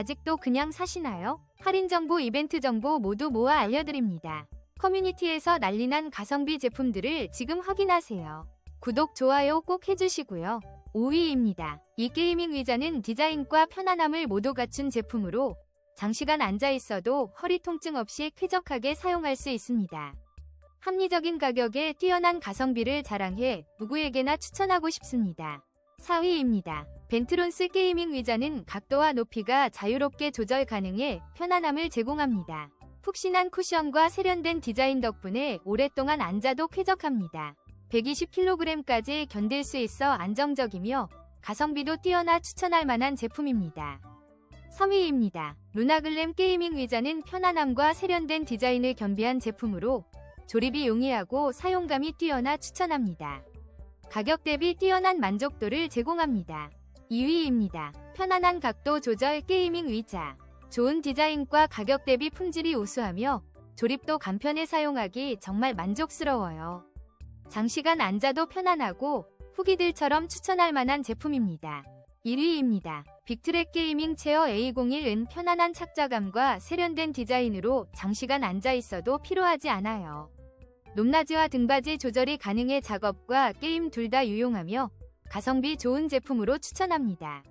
아직도 그냥 사시나요? 할인 정보, 이벤트 정보 모두 모아 알려드립니다. 커뮤니티에서 난리난 가성비 제품들을 지금 확인하세요. 구독, 좋아요 꼭 해주시고요. 5위입니다. 이 게이밍 의자는 디자인과 편안함을 모두 갖춘 제품으로 장시간 앉아 있어도 허리 통증 없이 쾌적하게 사용할 수 있습니다. 합리적인 가격에 뛰어난 가성비를 자랑해 누구에게나 추천하고 싶습니다. 4위입니다. 벤트론스 게이밍 의자는 각도와 높이가 자유롭게 조절 가능해 편안함을 제공합니다. 푹신한 쿠션과 세련된 디자인 덕분에 오랫동안 앉아도 쾌적합니다. 120kg까지 견딜 수 있어 안정적이며 가성비도 뛰어나 추천할 만한 제품입니다. 3위입니다. 루나글램 게이밍 의자는 편안함과 세련된 디자인을 겸비한 제품으로 조립이 용이하고 사용감이 뛰어나 추천합니다. 가격 대비 뛰어난 만족도를 제공합니다. 2위입니다. 편안한 각도 조절 게이밍 의자. 좋은 디자인과 가격 대비 품질이 우수하며 조립도 간편해 사용하기 정말 만족스러워요. 장시간 앉아도 편안하고 후기들처럼 추천할 만한 제품입니다. 1위입니다. 빅트랙 게이밍 체어 A01은 편안한 착자감과 세련된 디자인으로 장시간 앉아 있어도 피로하지 않아요. 높낮이와 등받이 조절이 가능해 작업과 게임 둘 다 유용하며 가성비 좋은 제품으로 추천합니다.